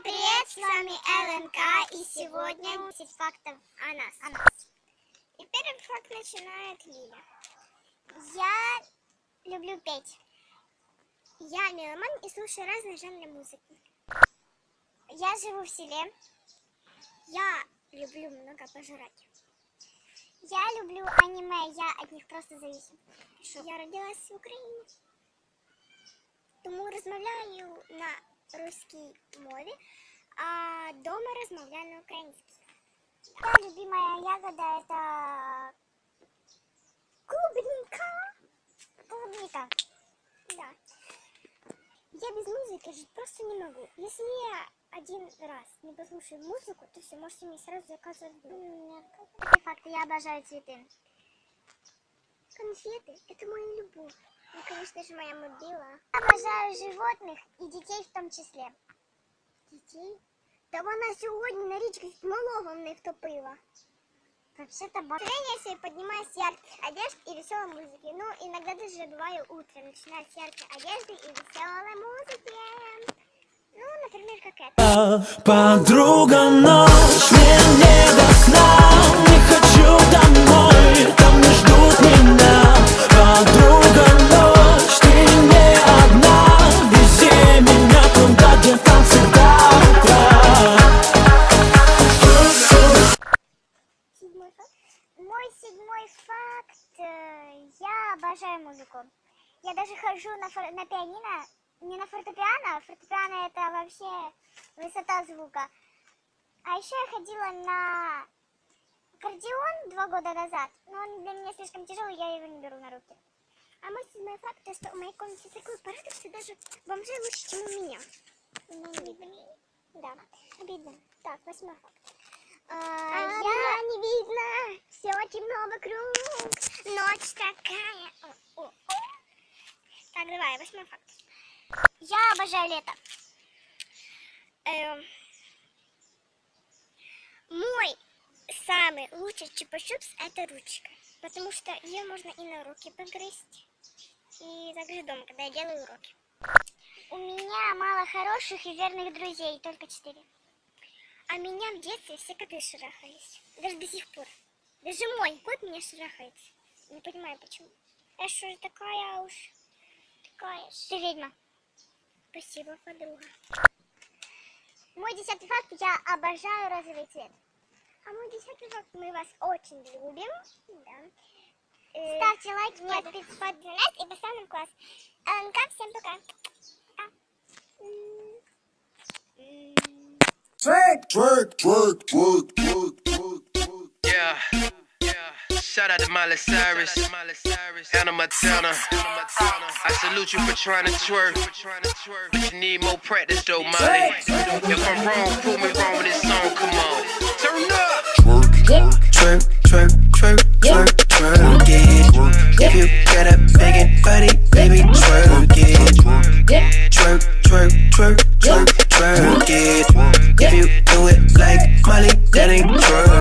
Всем привет, с вами ЛНК, и сегодня 10 фактов о нас. О нас. И первый факт начинает Лиля. Я люблю петь. Я меломан и слушаю разные жанры музыки. Я живу в селе. Я люблю много пожрать. Я люблю аниме, я от них просто зависим. Я родилась в Україні. Тому розмовляю на русській мові, а дома розмовляю на українській. Да, любимая ягода это клубника. Клубника. Да. Я без музыки жить просто не могу. Если я один раз не послушаю музыку, то все, можете мне сразу заказывать блюдо. Такие факты. Я обожаю цветы. Конфеты – это моя любовь. И, конечно же, моя мобила. Обожаю животных и детей в том числе. Детей? Да вона сьогодні на річці з малого не втопила. Вообще-то Настроение себе поднимаю с ярких одежд и веселой музыки. Ну, иногда даже бываю утро, начинаю с яркой одежды и веселой музыки. Ну, например, как это. Подруга, ночь мне Я обожаю музыку. Я даже хожу на, фор- на пианино. Не на фортепиано. Фортепиано это вообще высота звука. А еще я ходила на аккордеон два года назад. Но он для меня слишком тяжелый, я его не беру на руки. А мой седьмой факт, то, что у моей комнате такой порядок, что даже бомжей лучше, чем у меня. Ну, видно. Да, обидно. Так, восьмой факт. А, я не видно, все темно вокруг, ночь такая. О, о, о. Так, давай, восьмой факт. Я обожаю лето. Эм, мой самый лучший чупа-чупс это ручка, потому что ее можно и на руки погрызть, и также дома, когда я делаю уроки. У меня мало хороших и верных друзей, только четыре. А меня в детстве все коты шарахались. Даже до сих пор. Даже мой кот меня шарахается. Не понимаю, почему. Я что же такая уж... Такая. Ты ведьма. Спасибо, подруга. Мой десятый факт. Я обожаю розовый цвет. А мой десятый факт. Мы вас очень любим. Да. Э, Ставьте лайки, подписывайтесь под нас и поставьте нам класс. ЛНК, всем пока. Пока. Twerk, twerk, twerk, twerk, twerk. Shout out to Miley Cyrus, Anna Montana. I salute you for trying to twerk. But you need more practice though, Miley. If I'm wrong, prove me wrong with this song. Come on, turn up. Twerk, twerk, twerk, twerk, twerk, it. If you got a banging body, baby, twerk it. Twerk, twerk, twerk, twerk.